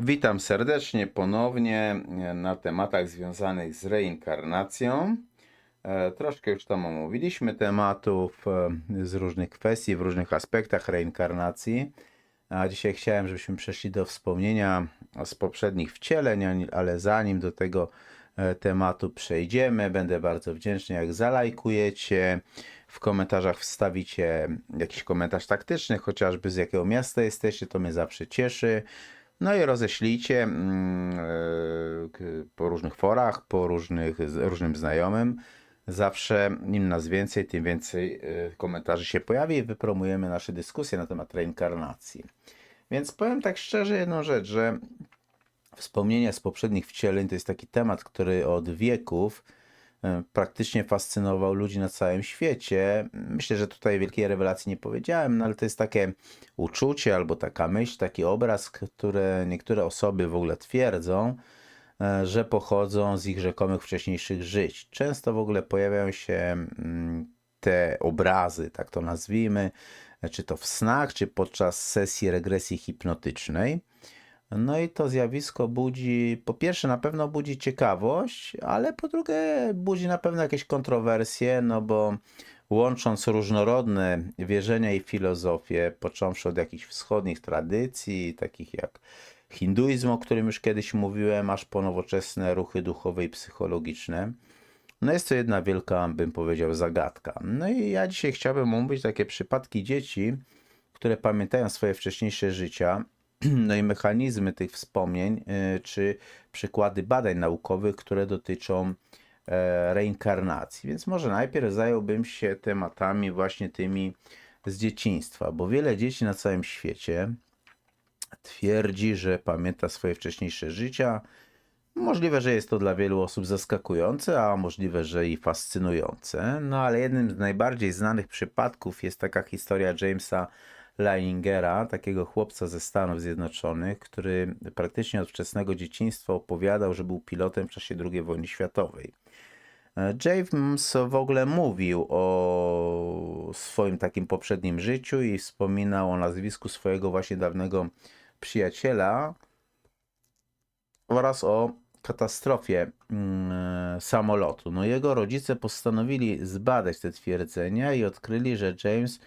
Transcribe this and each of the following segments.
Witam serdecznie ponownie e, na tematach związanych z reinkarnacją. E, Troszkę już tam omówiliśmy tematów e, z różnych kwestii, w różnych aspektach reinkarnacji. A dzisiaj chciałem, żebyśmy przeszli do wspomnienia z poprzednich wcieleń, ale zanim do tego tematu przejdziemy, będę bardzo wdzięczny, jak zalajkujecie, w komentarzach wstawicie jakiś komentarz taktyczny, chociażby z jakiego miasta jesteście, to mnie zawsze cieszy. No i roześlijcie mm, e, po różnych forach, po różnych, różnym znajomym. Zawsze im nas więcej, tym więcej e, komentarzy się pojawi i wypromujemy nasze dyskusje na temat reinkarnacji. Więc powiem tak szczerze jedną rzecz, że wspomnienia z poprzednich wcieleń to jest taki temat, który od wieków praktycznie fascynował ludzi na całym świecie. Myślę, że tutaj wielkiej rewelacji nie powiedziałem, no ale to jest takie uczucie albo taka myśl, taki obraz, które niektóre osoby w ogóle twierdzą, e, że pochodzą z ich rzekomych wcześniejszych żyć. Często w ogóle pojawiają się mm, te obrazy, tak to nazwijmy, czy to w snach, czy podczas sesji regresji hipnotycznej. No i to zjawisko budzi, po pierwsze na pewno budzi ciekawość, ale po drugie budzi na pewno jakieś kontrowersje, no bo łącząc różnorodne wierzenia i filozofie, począwszy od jakichś wschodnich tradycji, takich jak hinduizm, o którym już kiedyś mówiłem, aż po nowoczesne ruchy duchowe i psychologiczne, no jest to jedna wielka, bym powiedział, zagadka. No i ja dzisiaj chciałbym omówić takie przypadki dzieci, które pamiętają swoje wcześniejsze życia, no i mechanizmy tych wspomnień, y, czy przykłady badań naukowych, które dotyczą e, reinkarnacji. Więc może najpierw zająłbym się tematami właśnie tymi z dzieciństwa, bo wiele dzieci na całym świecie twierdzi, że pamięta swoje wcześniejsze życia. Możliwe, że jest to dla wielu osób zaskakujące, a możliwe, że i fascynujące. No ale jednym z najbardziej znanych przypadków jest taka historia Jamesa Leiningera, takiego chłopca ze Stanów Zjednoczonych, który praktycznie od wczesnego dzieciństwa opowiadał, że był pilotem w czasie II wojny światowej. E, James w ogóle mówił o swoim takim poprzednim życiu i wspominał o nazwisku swojego właśnie dawnego przyjaciela oraz o katastrofie mm, samolotu. No jego rodzice postanowili zbadać te twierdzenia i odkryli, że James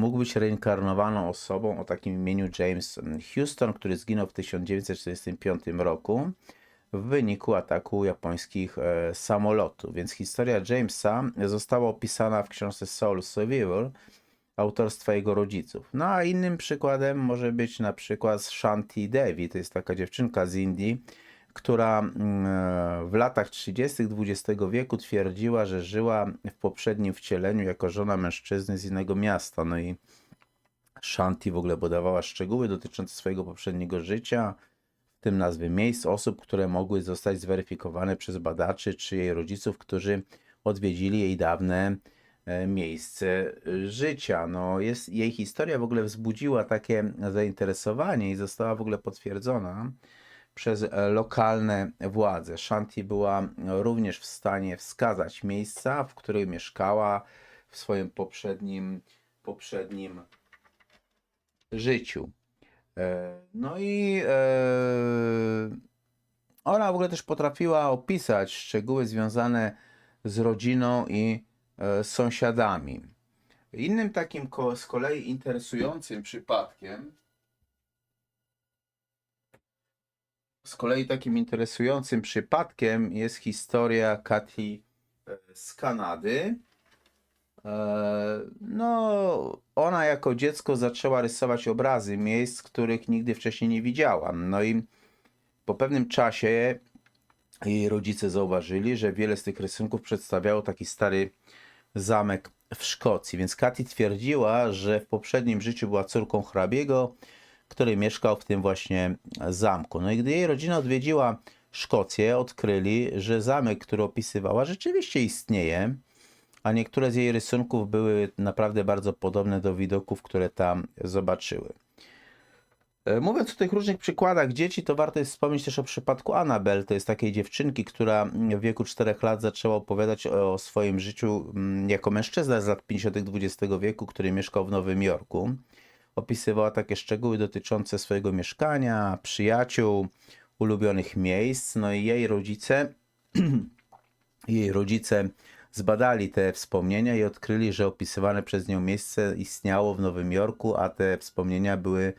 mógł być reinkarnowaną osobą o takim imieniu James Houston, który zginął w 1945 roku w wyniku ataku japońskich e, samolotów. Więc historia Jamesa została opisana w książce Soul Survivor autorstwa jego rodziców. No a innym przykładem może być na przykład Shanti Devi, to jest taka dziewczynka z Indii, która mm, e, w latach 30. XX wieku twierdziła, że żyła w poprzednim wcieleniu jako żona mężczyzny z innego miasta. No i Shanti w ogóle podawała szczegóły dotyczące swojego poprzedniego życia, w tym nazwy miejsc, osób, które mogły zostać zweryfikowane przez badaczy czy jej rodziców, którzy odwiedzili jej dawne e, miejsce życia. No, jest, jej historia w ogóle wzbudziła takie zainteresowanie i została w ogóle potwierdzona przez e, lokalne władze. Shanti była również w stanie wskazać miejsca, w których mieszkała w swoim poprzednim, poprzednim życiu. E, No i e, ona w ogóle też potrafiła opisać szczegóły związane z rodziną i e, sąsiadami. Innym takim z kolei interesującym przypadkiem Z kolei takim interesującym przypadkiem jest historia Kati e, z Kanady. E, No, ona jako dziecko zaczęła rysować obrazy miejsc, których nigdy wcześniej nie widziała. No i po pewnym czasie jej rodzice zauważyli, że wiele z tych rysunków przedstawiało taki stary zamek w Szkocji. Więc Katy twierdziła, że w poprzednim życiu była córką hrabiego, który mieszkał w tym właśnie zamku. No i gdy jej rodzina odwiedziła Szkocję, odkryli, że zamek, który opisywała, rzeczywiście istnieje, a niektóre z jej rysunków były naprawdę bardzo podobne do widoków, które tam zobaczyły. E, Mówiąc o tych różnych przykładach dzieci, to warto jest wspomnieć też o przypadku Annabel. To jest takiej dziewczynki, która w wieku 4 lat zaczęła opowiadać o swoim życiu mm, jako mężczyzna z lat 50. XX wieku, który mieszkał w Nowym Jorku. Opisywała takie szczegóły dotyczące swojego mieszkania, przyjaciół, ulubionych miejsc. No i jej rodzice, jej rodzice zbadali te wspomnienia i odkryli, że opisywane przez nią miejsce istniało w Nowym Jorku, a te wspomnienia były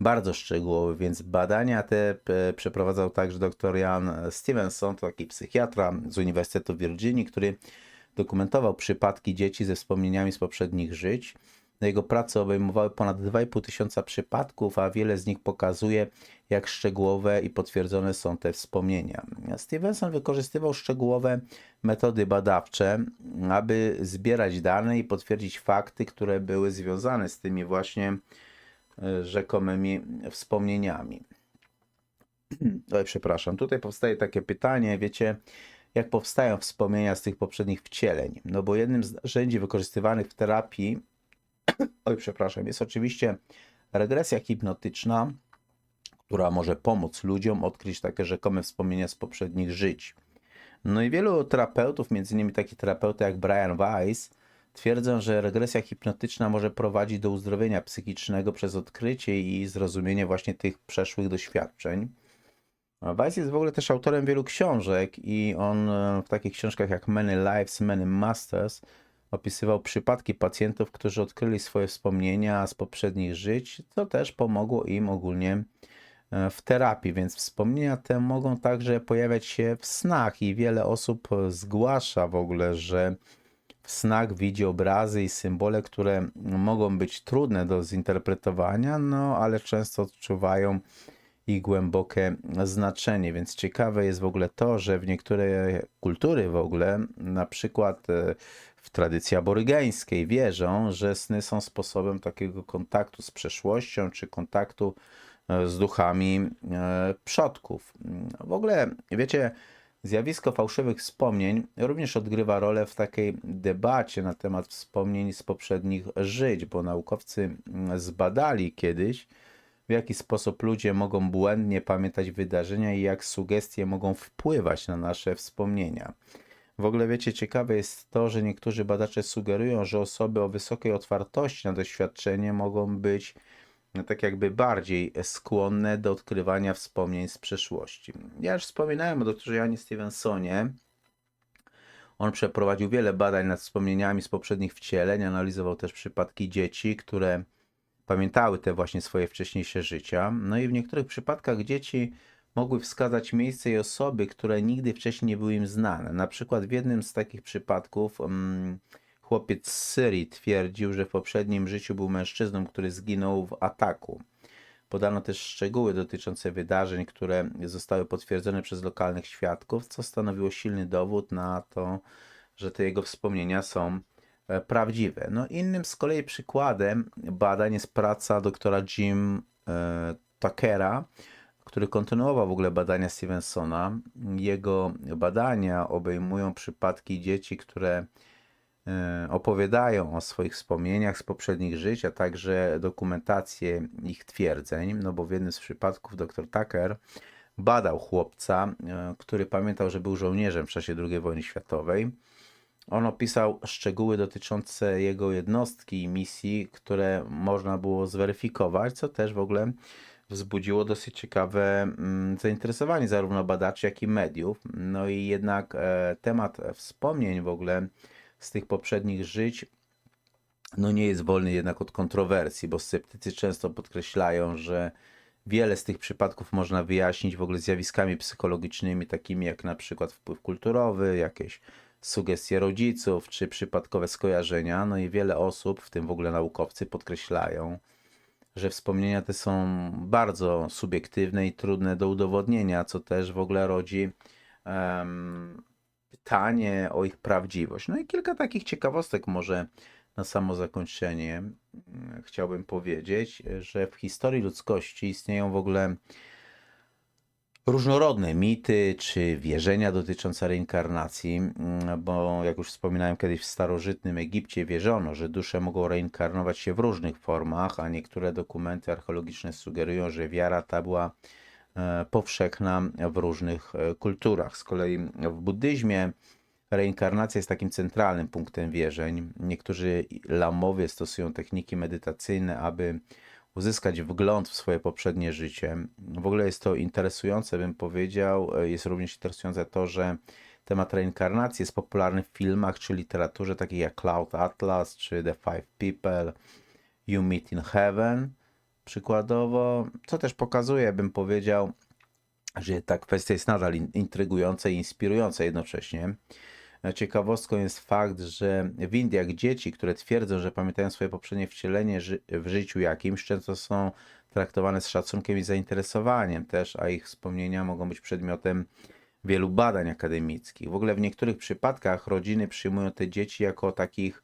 bardzo szczegółowe, więc badania te e, przeprowadzał także dr Jan Stevenson, taki psychiatra z Uniwersytetu Virginii, który dokumentował przypadki dzieci ze wspomnieniami z poprzednich żyć. Jego prace obejmowały ponad 2,5 tysiąca przypadków, a wiele z nich pokazuje, jak szczegółowe i potwierdzone są te wspomnienia. Stevenson wykorzystywał szczegółowe metody badawcze, aby zbierać dane i potwierdzić fakty, które były związane z tymi właśnie e, rzekomymi wspomnieniami. Oj, przepraszam, tutaj powstaje takie pytanie, wiecie, jak powstają wspomnienia z tych poprzednich wcieleń? No bo jednym z narzędzi wykorzystywanych w terapii, oj, przepraszam, jest oczywiście regresja hipnotyczna, która może pomóc ludziom odkryć takie rzekome wspomnienia z poprzednich żyć. No i wielu terapeutów, między innymi taki terapeuta jak Brian Weiss, twierdzą, że regresja hipnotyczna może prowadzić do uzdrowienia psychicznego przez odkrycie i zrozumienie właśnie tych przeszłych doświadczeń. Weiss jest w ogóle też autorem wielu książek i on e, w takich książkach jak Many Lives, Many Masters opisywał przypadki pacjentów, którzy odkryli swoje wspomnienia z poprzednich żyć, co też pomogło im ogólnie e, w terapii, więc wspomnienia te mogą także pojawiać się w snach i wiele osób zgłasza w ogóle, że w snach widzi obrazy i symbole, które mogą być trudne do zinterpretowania, no ale często odczuwają i głębokie znaczenie. Więc ciekawe jest w ogóle to, że w niektóre kultury w ogóle, na przykład e, w tradycji aborygeńskiej, wierzą, że sny są sposobem takiego kontaktu z przeszłością czy kontaktu e, z duchami e, przodków. W ogóle, wiecie, zjawisko fałszywych wspomnień również odgrywa rolę w takiej debacie na temat wspomnień z poprzednich żyć, bo naukowcy zbadali kiedyś, w jaki sposób ludzie mogą błędnie pamiętać wydarzenia i jak sugestie mogą wpływać na nasze wspomnienia. W ogóle wiecie, ciekawe jest to, że niektórzy badacze sugerują, że osoby o wysokiej otwartości na doświadczenie mogą być no, tak jakby bardziej skłonne do odkrywania wspomnień z przeszłości. Ja już wspominałem o doktorze Janie Stevensonie. On przeprowadził wiele badań nad wspomnieniami z poprzednich wcieleń, analizował też przypadki dzieci, które pamiętały te właśnie swoje wcześniejsze życia. No i w niektórych przypadkach dzieci mogły wskazać miejsce i osoby, które nigdy wcześniej nie były im znane. Na przykład w jednym z takich przypadków um, chłopiec z Syrii twierdził, że w poprzednim życiu był mężczyzną, który zginął w ataku. Podano też szczegóły dotyczące wydarzeń, które zostały potwierdzone przez lokalnych świadków, co stanowiło silny dowód na to, że te jego wspomnienia są E, prawdziwe. No innym z kolei przykładem badań jest praca doktora Jim e, Tuckera, który kontynuował w ogóle badania Stevensona. Jego badania obejmują przypadki dzieci, które e, opowiadają o swoich wspomnieniach z poprzednich żyć, a także dokumentację ich twierdzeń, no bo w jednym z przypadków dr Tucker badał chłopca, który pamiętał, że był żołnierzem w czasie II wojny światowej on opisał szczegóły dotyczące jego jednostki i misji, które można było zweryfikować, co też w ogóle wzbudziło dosyć ciekawe mm, zainteresowanie zarówno badaczy, jak i mediów. No i jednak e, temat wspomnień w ogóle z tych poprzednich żyć no nie jest wolny jednak od kontrowersji, bo sceptycy często podkreślają, że wiele z tych przypadków można wyjaśnić w ogóle zjawiskami psychologicznymi, takimi jak na przykład wpływ kulturowy, jakieś sugestie rodziców czy przypadkowe skojarzenia. No i wiele osób, w tym w ogóle naukowcy, podkreślają, że wspomnienia te są bardzo subiektywne i trudne do udowodnienia, co też w ogóle rodzi um, pytanie o ich prawdziwość. No i kilka takich ciekawostek może na samo zakończenie mm, chciałbym powiedzieć, że w historii ludzkości istnieją w ogóle różnorodne mity czy wierzenia dotyczące reinkarnacji, mm, bo jak już wspominałem kiedyś w starożytnym Egipcie wierzono, że dusze mogą reinkarnować się w różnych formach, a niektóre dokumenty archeologiczne sugerują, że wiara ta była e, powszechna w różnych e, kulturach. Z kolei w buddyzmie reinkarnacja jest takim centralnym punktem wierzeń. Niektórzy lamowie stosują techniki medytacyjne, aby uzyskać wgląd w swoje poprzednie życie. W ogóle jest to interesujące, bym powiedział. Jest również interesujące to, że temat reinkarnacji jest popularny w filmach czy literaturze takich jak Cloud Atlas czy The Five People, You Meet in Heaven przykładowo, co też pokazuje, bym powiedział, że ta kwestia jest nadal in- intrygująca i inspirująca jednocześnie. Ciekawostką jest fakt, że w Indiach dzieci, które twierdzą, że pamiętają swoje poprzednie wcielenie ży- w życiu jakimś, często są traktowane z szacunkiem i zainteresowaniem też, a ich wspomnienia mogą być przedmiotem wielu badań akademickich. W ogóle w niektórych przypadkach rodziny przyjmują te dzieci jako takich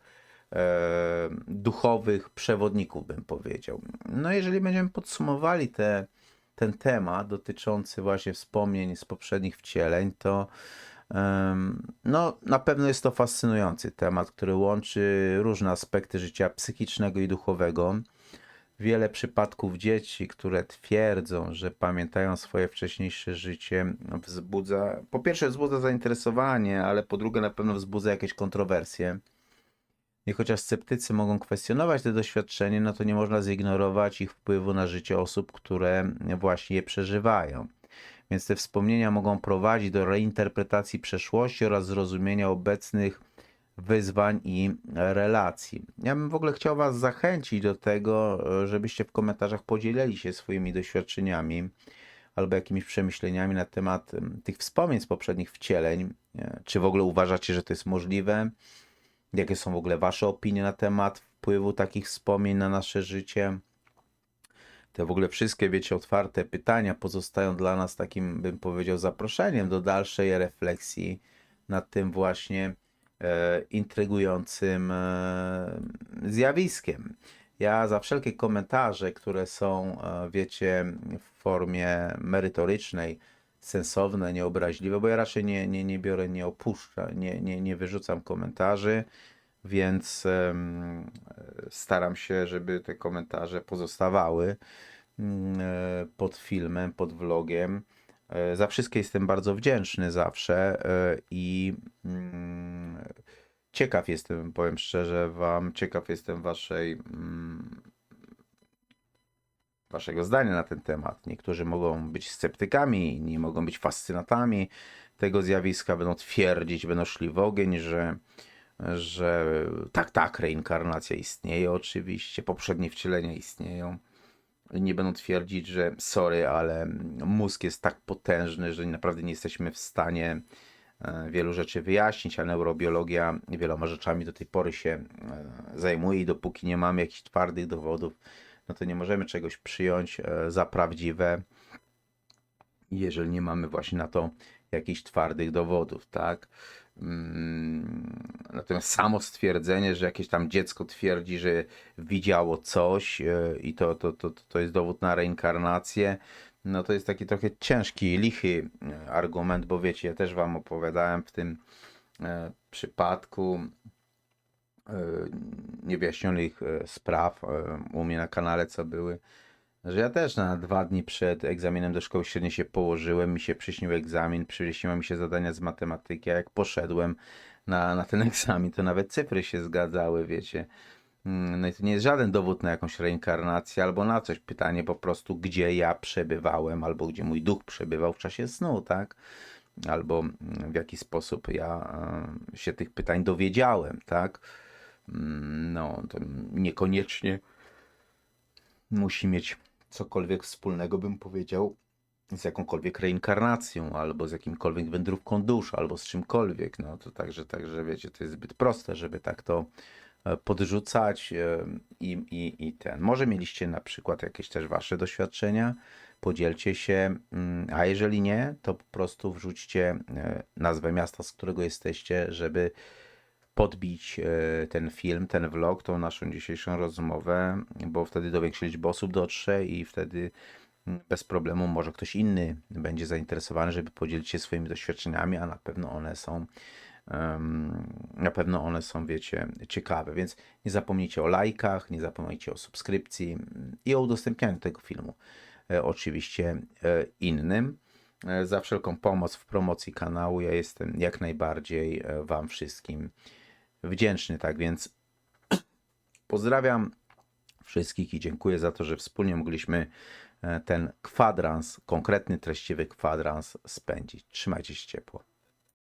e, duchowych przewodników, bym powiedział. No, jeżeli będziemy podsumowali te, ten temat dotyczący właśnie wspomnień z poprzednich wcieleń, to no, na pewno jest to fascynujący temat, który łączy różne aspekty życia psychicznego i duchowego. Wiele przypadków dzieci, które twierdzą, że pamiętają swoje wcześniejsze życie, wzbudza, po pierwsze wzbudza zainteresowanie, ale po drugie na pewno wzbudza jakieś kontrowersje. I chociaż sceptycy mogą kwestionować te doświadczenie, no to nie można zignorować ich wpływu na życie osób, które właśnie je przeżywają. Więc te wspomnienia mogą prowadzić do reinterpretacji przeszłości oraz zrozumienia obecnych wyzwań i relacji. Ja bym w ogóle chciał Was zachęcić do tego, żebyście w komentarzach podzielili się swoimi doświadczeniami albo jakimiś przemyśleniami na temat em, tych wspomnień z poprzednich wcieleń. Nie? Czy w ogóle uważacie, że to jest możliwe? Jakie są w ogóle Wasze opinie na temat wpływu takich wspomnień na nasze życie? Te w ogóle wszystkie, wiecie, otwarte pytania pozostają dla nas takim, bym powiedział, zaproszeniem do dalszej refleksji nad tym właśnie e, intrygującym e, zjawiskiem. Ja za wszelkie komentarze, które są, e, wiecie, w formie merytorycznej, sensowne, nieobraźliwe, bo ja raczej nie, nie, nie biorę, nie opuszczam, nie, nie, nie wyrzucam komentarzy, więc staram się, żeby te komentarze pozostawały mm, e, pod filmem, pod vlogiem. E, Za wszystkie jestem bardzo wdzięczny zawsze e, i mm, ciekaw jestem, powiem szczerze Wam, ciekaw jestem Waszej, mm, Waszego zdania na ten temat. Niektórzy mogą być sceptykami, inni mogą być fascynatami tego zjawiska, będą twierdzić, będą szli w ogień, że że tak, tak, reinkarnacja istnieje oczywiście, poprzednie wcielenia istnieją. Nie będą twierdzić, że sorry, ale mózg jest tak potężny, że naprawdę nie jesteśmy w stanie e, wielu rzeczy wyjaśnić, a neurobiologia wieloma rzeczami do tej pory się e, zajmuje i dopóki nie mamy jakichś twardych dowodów, no to nie możemy czegoś przyjąć e, za prawdziwe, jeżeli nie mamy właśnie na to jakichś twardych dowodów, tak? Mm, Natomiast samo stwierdzenie, że jakieś tam dziecko twierdzi, że widziało coś e, i to, to, to, to jest dowód na reinkarnację, no to jest taki trochę ciężki, lichy e, argument, bo wiecie, ja też wam opowiadałem w tym e, przypadku niewyjaśnionych spraw u mnie na kanale, co były, że ja też na dwa dni przed egzaminem do szkoły średniej się położyłem, mi się przyśnił egzamin, przyśniły mi się zadania z matematyki, a jak poszedłem na, na ten egzamin, to nawet cyfry się zgadzały, wiecie. Mm, No i to nie jest żaden dowód na jakąś reinkarnację albo na coś. Pytanie po prostu, gdzie ja przebywałem, albo gdzie mój duch przebywał w czasie snu, tak? Albo mm, w jaki sposób ja e, się tych pytań dowiedziałem, tak? Mm, No, to niekoniecznie musi mieć cokolwiek wspólnego, bym powiedział, z jakąkolwiek reinkarnacją, albo z jakimkolwiek wędrówką dusz, albo z czymkolwiek. No to także, także wiecie, to jest zbyt proste, żeby tak to e, podrzucać e, i, i, i ten. Może mieliście na przykład jakieś też wasze doświadczenia, podzielcie się, mm, a jeżeli nie, to po prostu wrzućcie e, nazwę miasta, z którego jesteście, żeby podbić e, ten film, ten vlog, tą naszą dzisiejszą rozmowę, bo wtedy do większej liczby osób dotrze i wtedy mm, bez problemu może ktoś inny będzie zainteresowany, żeby podzielić się swoimi doświadczeniami, a na pewno one są na pewno one są, wiecie, ciekawe, więc nie zapomnijcie o lajkach, nie zapomnijcie o subskrypcji mm, i o udostępnianiu tego filmu. E, oczywiście e, innym. Za wszelką pomoc w promocji kanału ja jestem jak najbardziej Wam wszystkim wdzięczny. Tak więc pozdrawiam wszystkich i dziękuję za to, że wspólnie mogliśmy e, ten kwadrans, konkretny, treściwy kwadrans spędzić. Trzymajcie się ciepło.